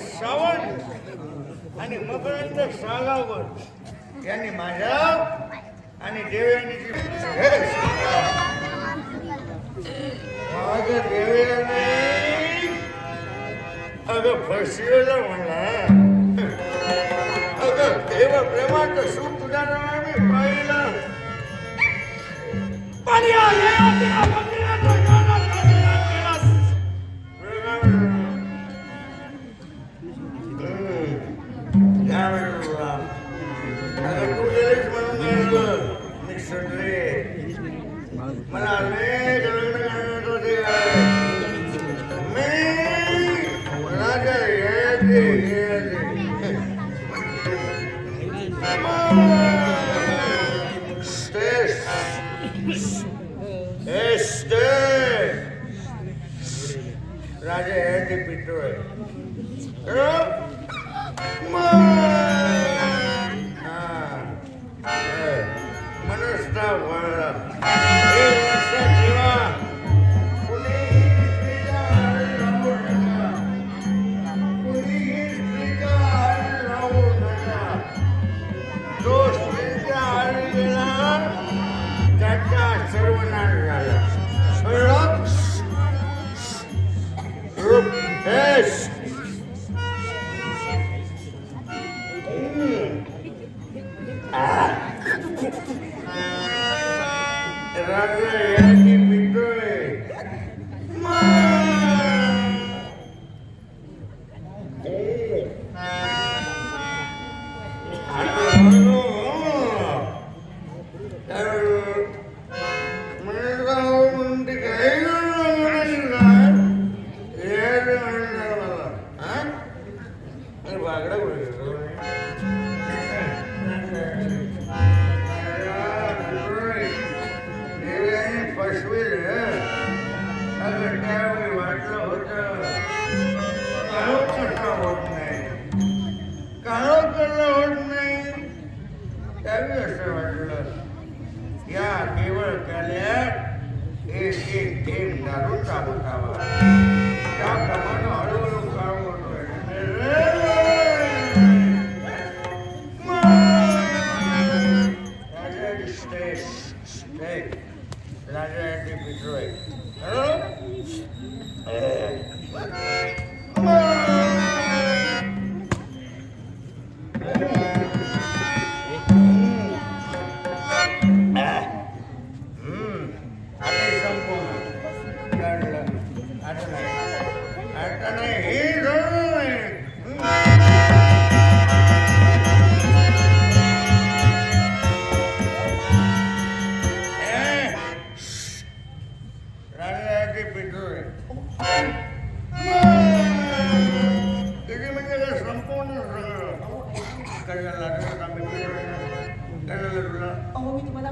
सावंत आणि मकरंद सागावर यांनी माझ्या आणि देवयानीची अग देवयानी अगं फसवेलं म्हणा. अगं देव प्रेमाचं सुख तुझ्या डोळ्याने पाहिलं. पाणी आले तू गेलीस म्हणून मी मला अनेक राजा स्त्रीच्या आहारी गेला त्याचा सर्वनाश झाला. দেশ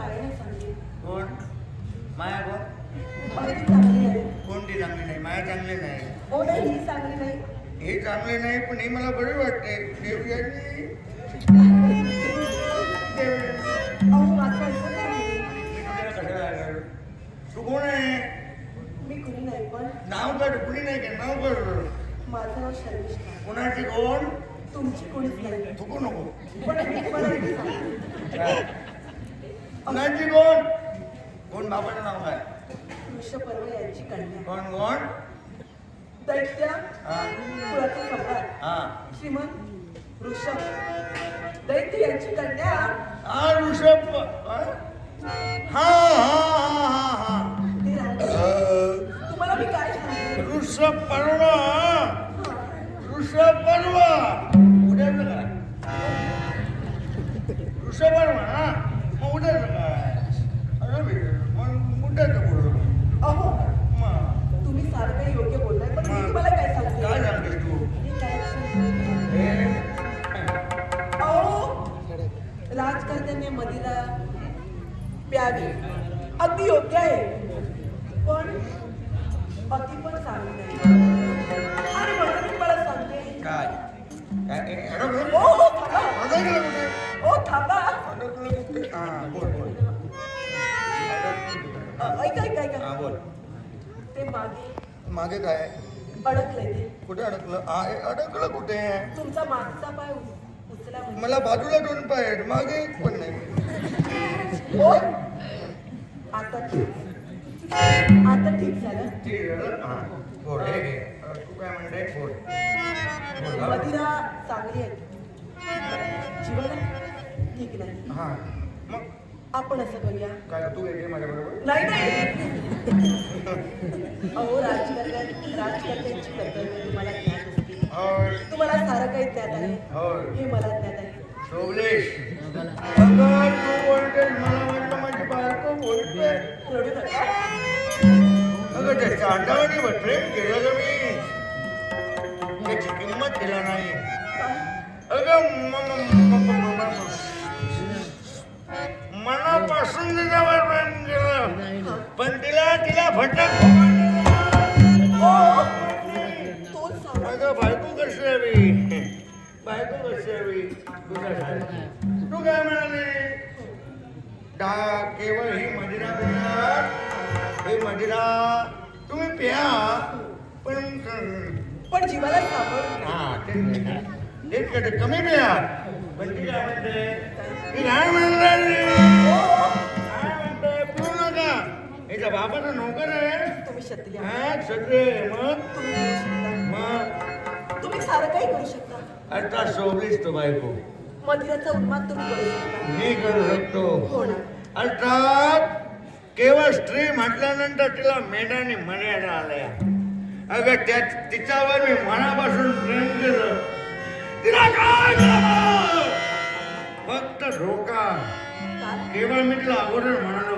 कोण माया कोण? ती कोणती चांगली नाही? माया चांगली नाही. हो ही चांगली नाही. हे चांगले नाही पण हे मला बरे वाटते. देवयानी? तू. कोण आहे? मी कुणी नाही पण नाव काढ कुणी नाही का नाव काढ. माझं नाव शर्मिष्ठा. कुणाची कोण? तुमची कोणीच नाही. थुकू नको पण मी तुम्हाला एक सांगते कुणाची कोण? कोण बाबाचं नाव काय? वृषपर्व यांची कन्या. कोण कोण? दैत्य हा. कुळाचा सम्राट हा. श्रीमंत वृषभ दैत्य यांची कन्या. हा ऋषभ. हा हा हा हा हा ते. अ, तुम्हाला मी काय सांगते? ऋषभ परवा. ऋषभ परवा. उद्याचं काय ऋषभ परवा हा. मग काय ते मागे मागे काय? अडकलंय ते. कुठे अडकलं? हा हे अडकलं कुठे? तुमचा मागचा पाय उचला म्हणजे. मला बाजूला दोन पाय आहेत. मागे एक पण नाही. आता ठीक. आता ठीक झालं. ठीक झालं? हा. बोल हे घे. अ, तू काय म्हणते बोल. बोल, हा. मदिरा चांगली आहे जीवन ठीक नाही. हा. आपण असं करूया. काय तू येते माझ्या बरोबर? नाही नाही. अहो राजकर्त्या राजकर्त्यांची कर्तव्य तुम्हाला ज्ञात असतील होय. तुम्हाला सारं काही ज्ञात आहे? हे मला ज्ञात आहे. शोभलेश अगं तू बोलतेस मला वाटलं माझी बायको बोलते. रडू नका. अगं त्या चांडावाने प्रेम केलं ग मी. त्याची किंमत केला नाही. अगं मनापासून तिच्यावर प्रेम केलं. पण तिला तिला फटक अगं बायको कशी हवी बायको कशी हवी तुझ्या तू काय म्हणाली? डा केवळ ही मदिरा पिणार? ही मदिरा तुम्ही प्या पण पण जीवाला हा करते कमी प्या. पण ती काय म्हणते? ती काय म्हणते याच्या बाबाचा नोकर आहे. तुम्ही क्षत्रिय आहात. हा सगळे मग? तुम्ही करू शकता. मग? तुम्ही सारं काही करू शकता. आता शोभलीस तो बायको. मदिराचा उन्माद तुम्ही करू शकता. मी करू शकतो. हो ना. अर्थात केवळ स्त्री म्हटल्यानंतर तिला मेढाने मर्यादा आल्या. अगं त्या तिच्यावर मी मनापासून प्रेम केलं. तिला काय? फक्त धोका? केवळ मी तिला अगोदर म्हणालो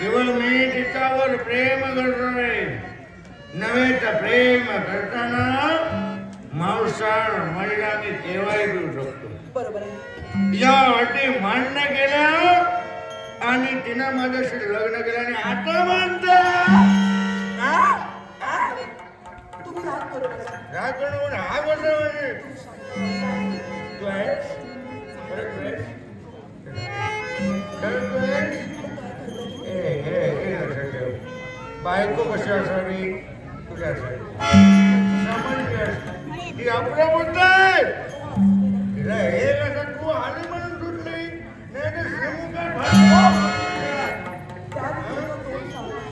केवळ मी तिच्यावर प्रेम करतोय. नव्हे तर प्रेम करताना महिला मी केव्हाही देऊ शकतो. बरोबर आहे. या अटी मान्य केल्या आणि तिनं माझ्याशी लग्न केलं आणि आता राग नका काय करून हा गोष्ट म्हणजे? तू आहेस? खरं तू आहेस? खरं तू आहेस? लक्षात ठेव. बायको कशी असावी? तुझ्यासाठी समंजस ती अप्रबुद्ध आहे. तिला हे कसं तू आली म्हणून सुटली. हो.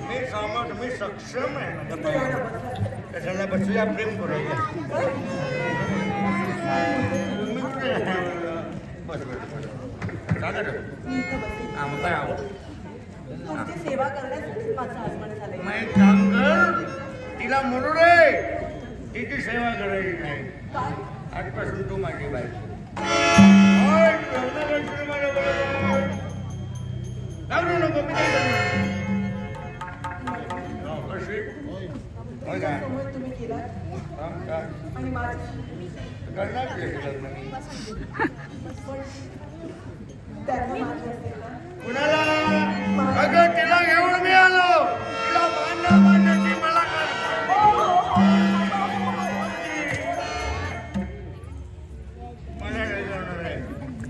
मी सामान मी सक्षम आहे. माझ्या बसूया? प्रेम करूया. बस बस बस. चालेल काय आवड तुमची सेवा करण्यासाठी माझं आगमन झालंय मग एक काम कर तिला म्हणू रे तिची सेवा करायची नाही काय आजपासून तू माझी बायको होय, तू लग्न करशील माझ्याबरोबर. घाबरू नको मी नाही करणार. हो, करशील? होय का? समोर तुम्ही केला हा, का? आणि माझं करणार लग्न. पण त्यांना माझं असेल ना कुणाला? अगं तिला घेऊन मी आलो. तिला मला.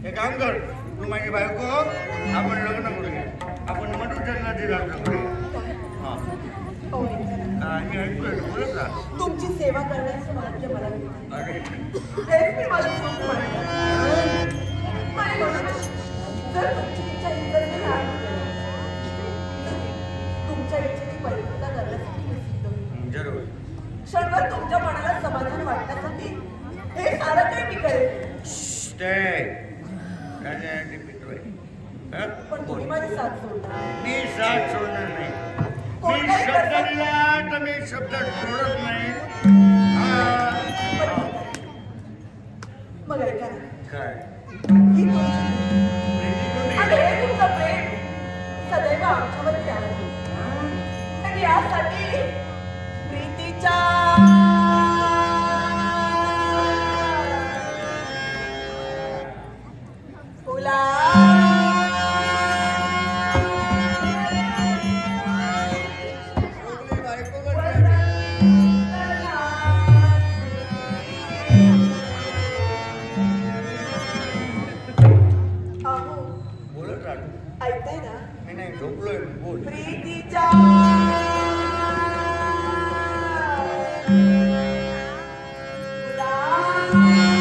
हे काम कर तू माझी बायको आपण लग्न करूया आपण मधुचंद्राची लग्न करूया ऐका ना. मी ऐकतोय बोलत जा तुमची सेवा करण्याचं भाग्य मला मिळालं. अरे. हेच मी माझं सुख मानलं. आणि म्हणून जर तुमची इच्छा तुमच्या मनाला समाधान वाटण्यासाठी हे सारं काही मी? पण. तुम्ही माझी साथ सोडणार मी साथ सोडणार नाही. मी शब्द दिला तर मी शब्द तोडत नाही. हा. मग ऐका काय? ही तुमची आणि हे तुमचं प्रेम. सदैव आणि यासाठी प्रीतीच्या Música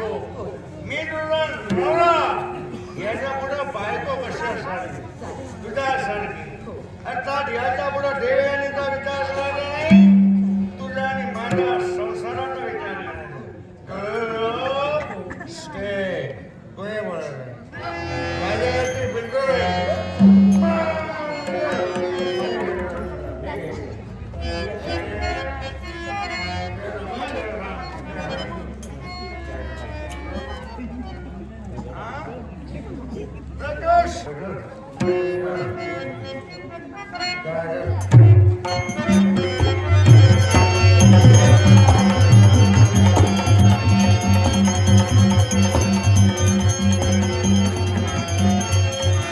बायको. मी तुला नवरा. याच्यापुढे बायको कशी असणार? तुझ्यासारखी अर्थात याच्यापुढे देवयानीचा विचार करायचा नाही. तुझ्या आणि माझ्या संसाराचा विचार करायचा कळलं? बिलकुल